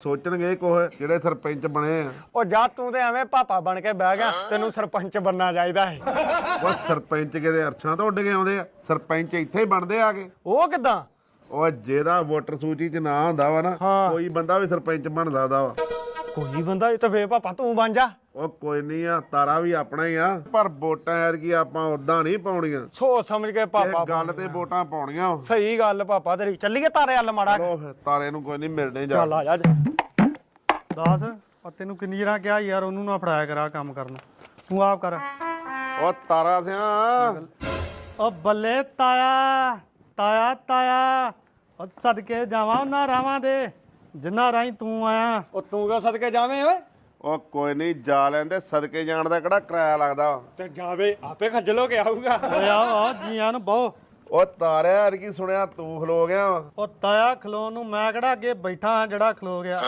ਸੋਚਣਗੇ ਕੋਹ ਜਿਹੜੇ ਸਰਪੰਚ ਬਣੇ ਆ। ਉਹ ਜਾ ਤੂੰ ਤੇ ਐਵੇਂ ਪਾਪਾ ਬਣ ਕੇ ਬਹਿ ਗਿਆ ਤੈਨੂੰ ਸਰਪੰਚ ਬਣਨਾ ਚਾਹੀਦਾ ਹੈ ਉਹ ਸਰਪੰਚ ਕਿਤੇ ਅਰਸ਼ਾਂ ਤੋਂ ਉੱਡ ਕੇ ਆਉਂਦੇ ਆ ਸਰਪੰਚ ਇੱਥੇ ਹੀ ਬਣਦੇ ਆ ਕੇ। ਉਹ ਕਿਦਾਂ? ਉਹ ਜਿਹਦਾ ਵੋਟਰ ਸੂਚੀ 'ਚ ਨਾਂ ਹੁੰਦਾ ਵਾ ਨਾ ਹਾਂ। ਕੋਈ ਬੰਦਾ ਵੀ ਸਰਪੰਚ ਬਣ ਸਕਦਾ ਵਾ। ਕੋਈ ਬੰਦਾ ਇਹ ਤਾਂ ਫੇਰ ਪਾਪਾ ਤੂੰ ਬਣ ਜਾ। ਉਹ ਕੋਈ ਨਹੀਂ ਆ ਤਾਰਾ ਵੀ ਆਪਣਾ ਹੀ ਆ। ਪਰ ਵੋਟਾਂ ਐਤਕੀ ਆਪਾਂ ਉਦਾਂ ਨਹੀਂ ਪਾਉਣੀਆਂ। ਸੋਚ ਸਮਝ ਕੇ ਇਹ ਪਾਪਾ ਗੱਲ ਤੇ ਵੋਟਾਂ ਪਾਉਣੀਆਂ। ਸਹੀ ਗੱਲ ਪਾਪਾ ਤੇਰੀ ਚੱਲੀਏ ਤਾਰੇ ਹੱਲ ਮਾੜਾ ਚਲੋ ਫਿਰ ਤਾਰੇ ਨੂੰ ਕੋਈ ਨਹੀਂ ਮਿਲਦੇ ਜਾ। ਚੱਲ ਆ ਜਾ ਦਾਸ ਆ ਤੈਨੂੰ ਕਿੰਨੀ ਜਰਾ ਕਿਹਾ ਯਾਰ ਉਹਨੂੰ ਨਾ ਫੜਾਇਆ ਕਰਾ ਕੰਮ ਕਰਨਾ। ਤੂੰ ਆਪ ਕਰ। ਉਹ ਤਾਰਾ ਸਿਆ। ਓ ਬੱਲੇ ਤਾਇਆ ਤਾਇਆ ਤਾਇਆ। ਓ ਸਦਕੇ ਜਾਵਾਂ ਉਹਨਾਂ ਰਾਵਾਂ ਦੇ। ਜਿੰਨਾ ਰਾਹੀਂ ਤੂੰ ਆਇਆ। ਉਹ ਤੂੰ ਕਿਉਂ ਸਦਕੇ ਜਾਵੇਂ ਓਏ? ਉਹ ਕੋਈ ਨਹੀਂ ਜਾ ਲੈਂਦੇ ਸਦਕੇ ਜਾਣ ਦਾ ਕਿਹੜਾ ਕਿਰਾਇਆ ਲੱਗਦਾ। ਤੇ ਜਾਵੇ ਆਪੇ ਖੱਜਲ ਹੋ ਕੇ ਆਊਗਾ। ਓਏ ਆ ਆ ਜੀਆਂ ਨੂੰ ਬਹੁ। ਉਹ ਤਾਰਿਆ ਯਾਰ ਕੀ ਸੁਣਿਆ ਤੂੰ ਖਲੋ ਗਿਆ ਵਾ। ਓ ਤਾਇਆ ਖਲੋਣ ਨੂੰ ਮੈਂ ਕਿਹੜਾ ਅੱਗੇ ਬੈਠਾ ਹਾਂ ਜਿਹੜਾ ਖਲੋ ਗਿਆ।